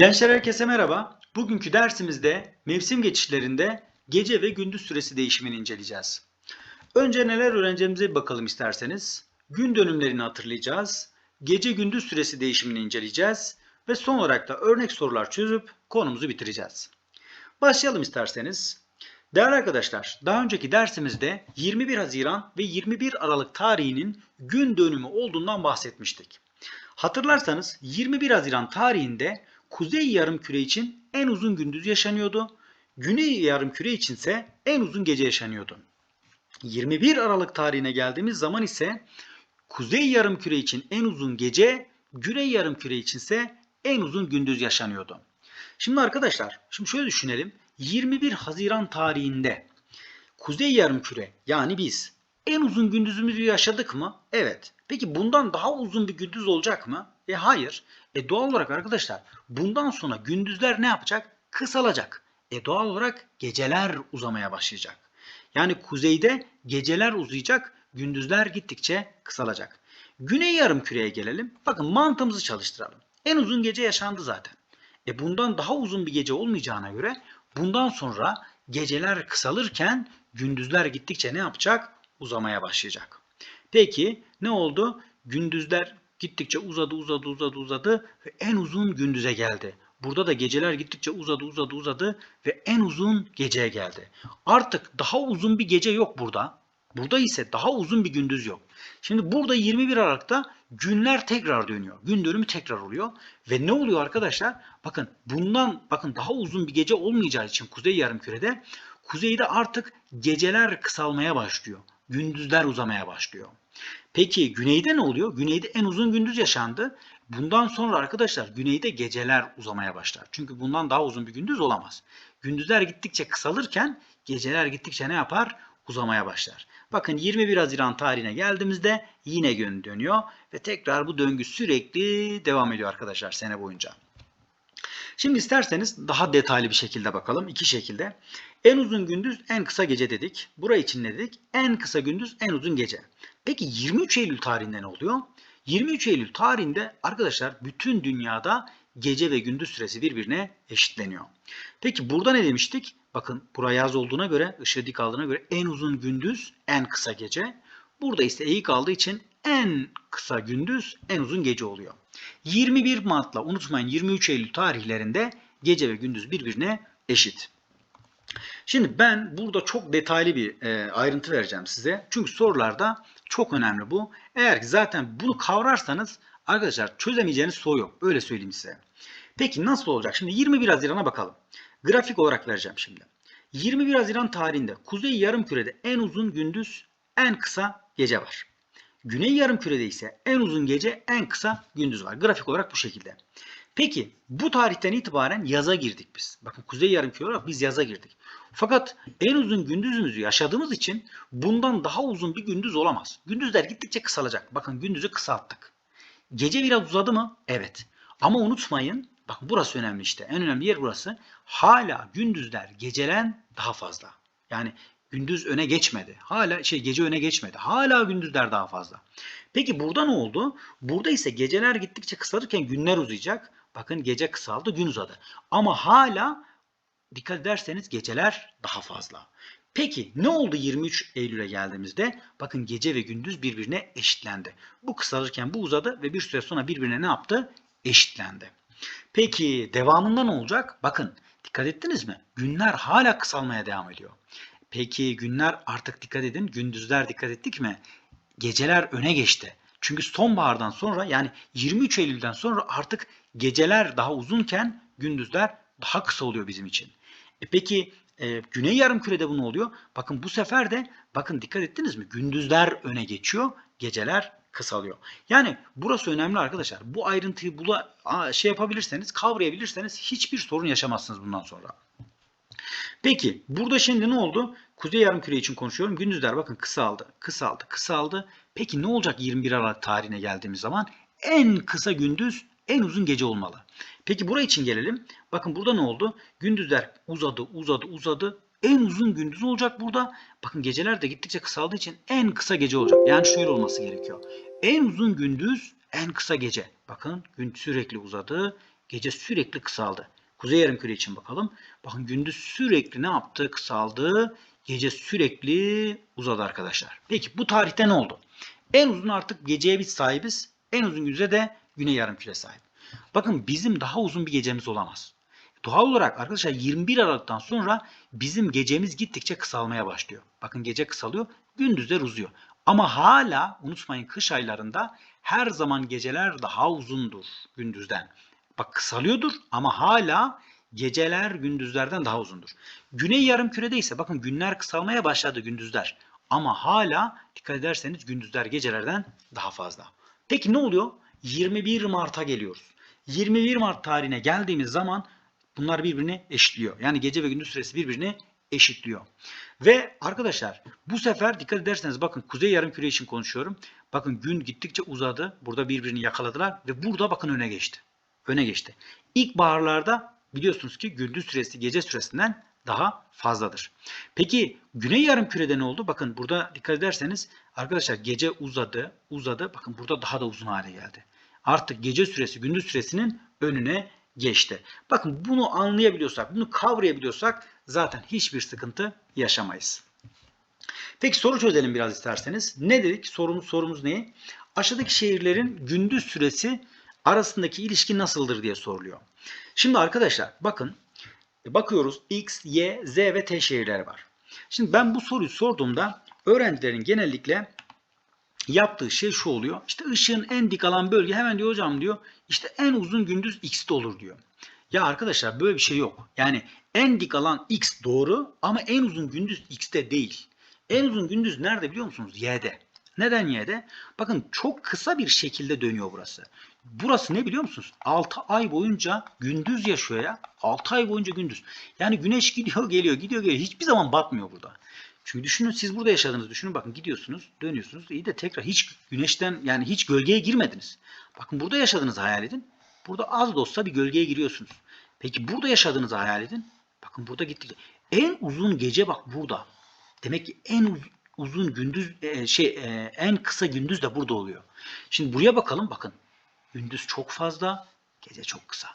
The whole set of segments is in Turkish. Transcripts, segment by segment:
Gençler herkese merhaba. Bugünkü dersimizde mevsim geçişlerinde gece ve gündüz süresi değişimini inceleyeceğiz. Önce neler öğreneceğimize bir bakalım isterseniz. Gün dönümlerini hatırlayacağız. Gece gündüz süresi değişimini inceleyeceğiz ve son olarak da örnek sorular çözüp konumuzu bitireceğiz. Başlayalım isterseniz. Değerli arkadaşlar, daha önceki dersimizde 21 Haziran ve 21 Aralık tarihinin gün dönümü olduğundan bahsetmiştik. Hatırlarsanız 21 Haziran tarihinde kuzey yarımküre için en uzun gündüz yaşanıyordu. Güney yarımküre içinse en uzun gece yaşanıyordu. 21 Aralık tarihine geldiğimiz zaman ise kuzey yarımküre için en uzun gece, güney yarımküre içinse en uzun gündüz yaşanıyordu. Şimdi arkadaşlar, şimdi şöyle düşünelim. 21 Haziran tarihinde kuzey yarımküre yani biz en uzun gündüzümüzü yaşadık mı? Evet. Peki bundan daha uzun bir gündüz olacak mı? E hayır. E doğal olarak arkadaşlar bundan sonra gündüzler ne yapacak? Kısalacak. E doğal olarak geceler uzamaya başlayacak. Yani kuzeyde geceler uzayacak, gündüzler gittikçe kısalacak. Güney yarımküreye gelelim. Bakın mantığımızı çalıştıralım. En uzun gece yaşandı zaten. E bundan daha uzun bir gece olmayacağına göre bundan sonra geceler kısalırken gündüzler gittikçe ne yapacak? Uzamaya başlayacak. Peki ne oldu? Gündüzler gittikçe uzadı uzadı uzadı uzadı ve en uzun gündüze geldi. Burada da geceler gittikçe uzadı uzadı uzadı ve en uzun geceye geldi. Artık daha uzun bir gece yok burada. Burada ise daha uzun bir gündüz yok. Şimdi burada 21 Aralık'ta günler tekrar dönüyor. Gün dönümü tekrar oluyor. Ve ne oluyor arkadaşlar? Bakın bundan bakın daha uzun bir gece olmayacağı için Kuzey Yarımküre'de kuzeyde artık geceler kısalmaya başlıyor. Gündüzler uzamaya başlıyor. Peki güneyde ne oluyor? Güneyde en uzun gündüz yaşandı. Bundan sonra arkadaşlar güneyde geceler uzamaya başlar. Çünkü bundan daha uzun bir gündüz olamaz. Gündüzler gittikçe kısalırken geceler gittikçe ne yapar? Uzamaya başlar. Bakın 21 Haziran tarihine geldiğimizde yine gün dönüyor ve tekrar bu döngü sürekli devam ediyor arkadaşlar sene boyunca. Şimdi isterseniz daha detaylı bir şekilde bakalım. iki şekilde. En uzun gündüz, en kısa gece dedik. Burayı için ne dedik? En kısa gündüz, en uzun gece. Peki 23 Eylül tarihinde ne oluyor? 23 Eylül tarihinde arkadaşlar bütün dünyada gece ve gündüz süresi birbirine eşitleniyor. Peki burada ne demiştik? Bakın buraya yaz olduğuna göre, ışığı dik aldığına göre en uzun gündüz, en kısa gece. Burada ise eğik aldığı için en kısa gündüz, en uzun gece oluyor. 21 Mart'la unutmayın 23 Eylül tarihlerinde gece ve gündüz birbirine eşit. Şimdi ben burada çok detaylı bir e, ayrıntı vereceğim size. Çünkü sorularda çok önemli bu. Eğer ki zaten bunu kavrarsanız arkadaşlar çözemeyeceğiniz soru yok. Öyle söyleyeyim size. Peki nasıl olacak? Şimdi 21 Haziran'a bakalım. Grafik olarak vereceğim şimdi. 21 Haziran tarihinde Kuzey Yarımküre'de en uzun gündüz, en kısa gece var. Güney Yarımküre'de ise en uzun gece, en kısa gündüz var. Grafik olarak bu şekilde. Peki bu tarihten itibaren yaza girdik biz. Bakın Kuzey Yarımküre olarak biz yaza girdik. Fakat en uzun gündüzümüzü yaşadığımız için bundan daha uzun bir gündüz olamaz. Gündüzler gittikçe kısalacak. Bakın gündüzü kısalttık. Gece biraz uzadı mı? Evet. Ama unutmayın, bakın burası önemli işte. En önemli yer burası. Hala gündüzler gecelen daha fazla. Yani gündüz öne geçmedi. Hala şey gece öne geçmedi. Hala gündüzler daha fazla. Peki burada ne oldu? Burada ise geceler gittikçe kısalırken günler uzayacak. Bakın gece kısaldı, gün uzadı. Ama hala dikkat ederseniz geceler daha fazla. Peki ne oldu 23 Eylül'e geldiğimizde? Bakın gece ve gündüz birbirine eşitlendi. Bu kısalırken bu uzadı ve bir süre sonra birbirine ne yaptı? Eşitlendi. Peki devamında ne olacak? Bakın dikkat ettiniz mi? Günler hala kısalmaya devam ediyor. Peki günler artık dikkat edin. Gündüzler dikkat ettik mi? Geceler öne geçti. Çünkü sonbahardan sonra yani 23 Eylül'den sonra artık geceler daha uzunken gündüzler daha kısa oluyor bizim için. E peki e, Güney Yarımküre'de bu ne oluyor? Bakın bu sefer de bakın dikkat ettiniz mi? Gündüzler öne geçiyor, geceler kısalıyor. Yani burası önemli arkadaşlar. Bu ayrıntıyı bula, şey yapabilirseniz, kavrayabilirseniz hiçbir sorun yaşamazsınız bundan sonra. Peki burada şimdi ne oldu? Kuzey Yarımküre için konuşuyorum. Gündüzler bakın kısaldı, kısaldı, kısaldı. Peki ne olacak 21 Aralık tarihine geldiğimiz zaman? En kısa gündüz, en uzun gece olmalı. Peki buraya için gelelim. Bakın burada ne oldu? Gündüzler uzadı, uzadı, uzadı. En uzun gündüz olacak burada. Bakın geceler de gittikçe kısaldığı için en kısa gece olacak. Yani şöyle olması gerekiyor. En uzun gündüz, en kısa gece. Bakın gün sürekli uzadı. Gece sürekli kısaldı. Kuzey yarımküre için bakalım. Bakın gündüz sürekli ne yaptı? Kısaldı. Gece sürekli uzadı arkadaşlar. Peki bu tarihte ne oldu? En uzun artık geceye biz sahibiz. En uzun gündüze de güney yarımküre sahip. Bakın bizim daha uzun bir gecemiz olamaz. Doğal olarak arkadaşlar 21 Aralık'tan sonra bizim gecemiz gittikçe kısalmaya başlıyor. Bakın gece kısalıyor, gündüzler uzuyor. Ama hala unutmayın kış aylarında her zaman geceler daha uzundur gündüzden. Bak kısalıyordur ama hala geceler gündüzlerden daha uzundur. Güney yarımkürede ise bakın günler kısalmaya başladı gündüzler. Ama hala dikkat ederseniz gündüzler gecelerden daha fazla. Peki ne oluyor? 21 Mart'a geliyoruz. 21 Mart tarihine geldiğimiz zaman bunlar birbirini eşitliyor. Yani gece ve gündüz süresi birbirini eşitliyor. Ve arkadaşlar bu sefer dikkat ederseniz bakın kuzey yarımküre için konuşuyorum. Bakın gün gittikçe uzadı. Burada birbirini yakaladılar ve burada bakın öne geçti. Öne geçti. İlkbaharlarda biliyorsunuz ki gündüz süresi gece süresinden daha fazladır. Peki güney yarımkürede ne oldu? Bakın burada dikkat ederseniz arkadaşlar gece uzadı, uzadı. Bakın burada daha da uzun hale geldi. Artık gece süresi gündüz süresinin önüne geçti. Bakın bunu anlayabiliyorsak, bunu kavrayabiliyorsak zaten hiçbir sıkıntı yaşamayız. Peki soru çözelim biraz isterseniz. Ne dedik? Sorumuz sorumuz ne? Aşağıdaki şehirlerin gündüz süresi arasındaki ilişki nasıldır diye soruluyor. Şimdi arkadaşlar bakın bakıyoruz X, Y, Z ve T şehirleri var. Şimdi ben bu soruyu sorduğumda öğrencilerin genellikle yaptığı şey şu oluyor. İşte ışığın en dik alan bölge hemen diyor hocam diyor işte en uzun gündüz X'te olur diyor. Ya arkadaşlar böyle bir şey yok. Yani en dik alan X doğru ama en uzun gündüz X'te değil. En uzun gündüz nerede biliyor musunuz? Y'de. Neden Y'de? Bakın çok kısa bir şekilde dönüyor burası. Burası ne biliyor musunuz? 6 ay boyunca gündüz yaşıyor ya. 6 ay boyunca gündüz. Yani güneş gidiyor geliyor gidiyor geliyor. Hiçbir zaman batmıyor burada. Çünkü düşünün siz burada yaşadığınızı düşünün. Bakın gidiyorsunuz, dönüyorsunuz. İyi de tekrar hiç güneşten yani hiç gölgeye girmediniz. Bakın burada yaşadığınızı hayal edin. Burada az da olsa bir gölgeye giriyorsunuz. Peki burada yaşadığınızı hayal edin. Bakın burada gittik. En uzun gece bak burada. Demek ki en uz- uzun gündüz e, şey e, en kısa gündüz de burada oluyor. Şimdi buraya bakalım bakın. Gündüz çok fazla, gece çok kısa.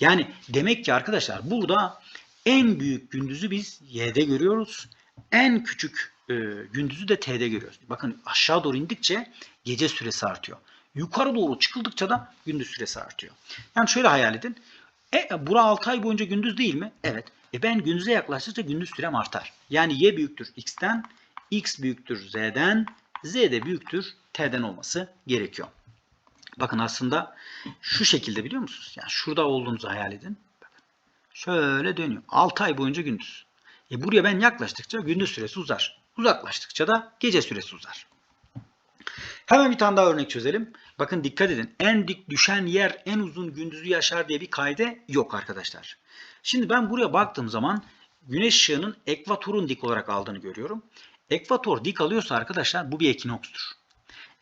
Yani demek ki arkadaşlar burada en büyük gündüzü biz Y'de görüyoruz. En küçük e, gündüzü de T'de görüyoruz. Bakın aşağı doğru indikçe gece süresi artıyor. Yukarı doğru çıkıldıkça da gündüz süresi artıyor. Yani şöyle hayal edin. E, bura 6 ay boyunca gündüz değil mi? Evet. E ben gündüze yaklaştıkça gündüz sürem artar. Yani Y büyüktür X'ten, X büyüktür Z'den, Z de büyüktür T'den olması gerekiyor. Bakın aslında şu şekilde biliyor musunuz? Yani şurada olduğunuzu hayal edin. Şöyle dönüyor. 6 ay boyunca gündüz. E buraya ben yaklaştıkça gündüz süresi uzar. Uzaklaştıkça da gece süresi uzar. Hemen bir tane daha örnek çözelim. Bakın dikkat edin. En dik düşen yer en uzun gündüzü yaşar diye bir kaide yok arkadaşlar. Şimdi ben buraya baktığım zaman güneş ışığının ekvatorun dik olarak aldığını görüyorum. Ekvator dik alıyorsa arkadaşlar bu bir ekinokstur.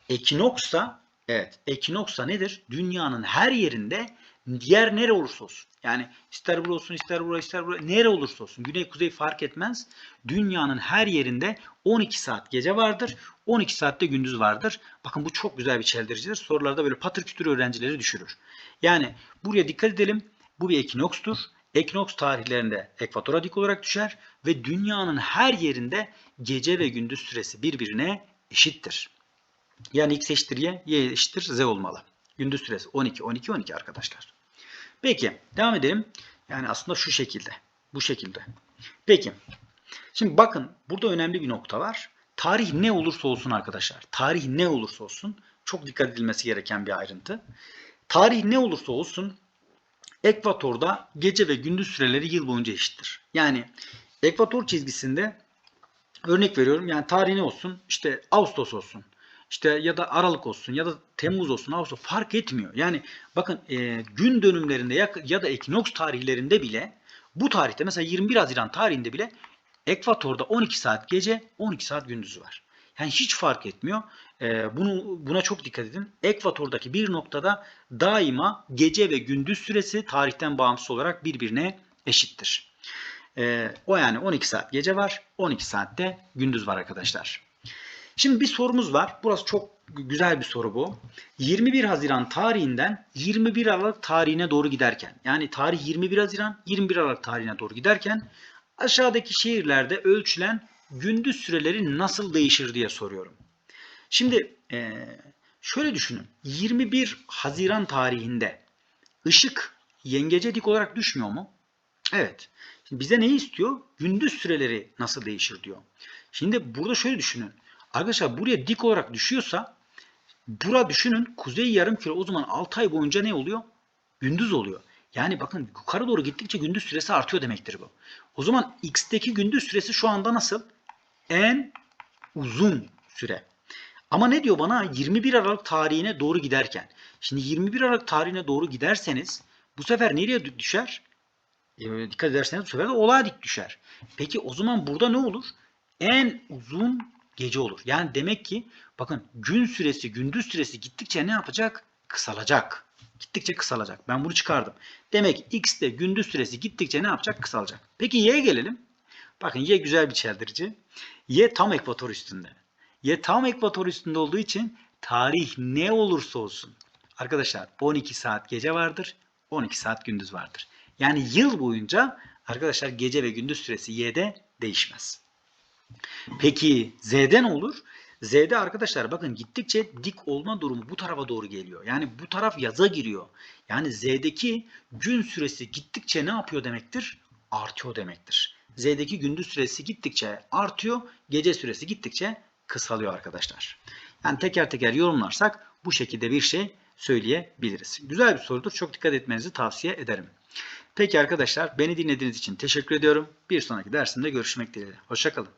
Ekinoksa evet ekinoksa nedir? Dünyanın her yerinde yer nere olursa olsun. Yani ister bura olsun ister bura ister bura nere olursa olsun. Güney kuzey fark etmez. Dünyanın her yerinde 12 saat gece vardır. 12 saatte gündüz vardır. Bakın bu çok güzel bir çeldiricidir. Sorularda böyle patır kütür öğrencileri düşürür. Yani buraya dikkat edelim. Bu bir ekinokstur. Ekinoks tarihlerinde ekvatora dik olarak düşer ve dünyanın her yerinde gece ve gündüz süresi birbirine eşittir. Yani x eşittir y, y eşittir z olmalı. Gündüz süresi 12, 12, 12 arkadaşlar. Peki devam edelim. Yani aslında şu şekilde. Bu şekilde. Peki. Şimdi bakın burada önemli bir nokta var. Tarih ne olursa olsun arkadaşlar. Tarih ne olursa olsun çok dikkat edilmesi gereken bir ayrıntı. Tarih ne olursa olsun ekvatorda gece ve gündüz süreleri yıl boyunca eşittir. Yani ekvator çizgisinde örnek veriyorum yani tarih ne olsun? İşte Ağustos olsun. İşte ya da Aralık olsun ya da Temmuz olsun Ağustos fark etmiyor. Yani bakın e, gün dönümlerinde ya, ya da ekinoks tarihlerinde bile bu tarihte mesela 21 Haziran tarihinde bile ekvatorda 12 saat gece 12 saat gündüzü var. Yani hiç fark etmiyor. E, bunu buna çok dikkat edin. Ekvatordaki bir noktada daima gece ve gündüz süresi tarihten bağımsız olarak birbirine eşittir. E, o yani 12 saat gece var, 12 saatte gündüz var arkadaşlar. Şimdi bir sorumuz var. Burası çok güzel bir soru bu. 21 Haziran tarihinden 21 Aralık tarihine doğru giderken yani tarih 21 Haziran 21 Aralık tarihine doğru giderken aşağıdaki şehirlerde ölçülen gündüz süreleri nasıl değişir diye soruyorum. Şimdi şöyle düşünün. 21 Haziran tarihinde ışık yengece dik olarak düşmüyor mu? Evet. Şimdi bize neyi istiyor? Gündüz süreleri nasıl değişir diyor. Şimdi burada şöyle düşünün. Arkadaşlar buraya dik olarak düşüyorsa bura düşünün kuzey yarımküre o zaman 6 ay boyunca ne oluyor? Gündüz oluyor. Yani bakın yukarı doğru gittikçe gündüz süresi artıyor demektir bu. O zaman x'teki gündüz süresi şu anda nasıl? En uzun süre. Ama ne diyor bana? 21 Aralık tarihine doğru giderken. Şimdi 21 Aralık tarihine doğru giderseniz bu sefer nereye düşer? E, dikkat ederseniz bu sefer de olay dik düşer. Peki o zaman burada ne olur? En uzun gece olur. Yani demek ki bakın gün süresi, gündüz süresi gittikçe ne yapacak? Kısalacak. Gittikçe kısalacak. Ben bunu çıkardım. Demek x'te gündüz süresi gittikçe ne yapacak? Kısalacak. Peki y'ye gelelim. Bakın y güzel bir çeldirici. Y tam ekvator üstünde. Y tam ekvator üstünde olduğu için tarih ne olursa olsun. Arkadaşlar 12 saat gece vardır. 12 saat gündüz vardır. Yani yıl boyunca arkadaşlar gece ve gündüz süresi y'de değişmez. Peki Z'de ne olur? Z'de arkadaşlar bakın gittikçe dik olma durumu bu tarafa doğru geliyor. Yani bu taraf yaza giriyor. Yani Z'deki gün süresi gittikçe ne yapıyor demektir? Artıyor demektir. Z'deki gündüz süresi gittikçe artıyor, gece süresi gittikçe kısalıyor arkadaşlar. Yani teker teker yorumlarsak bu şekilde bir şey söyleyebiliriz. Güzel bir sorudur. Çok dikkat etmenizi tavsiye ederim. Peki arkadaşlar beni dinlediğiniz için teşekkür ediyorum. Bir sonraki dersimde görüşmek dileğiyle. Hoşçakalın.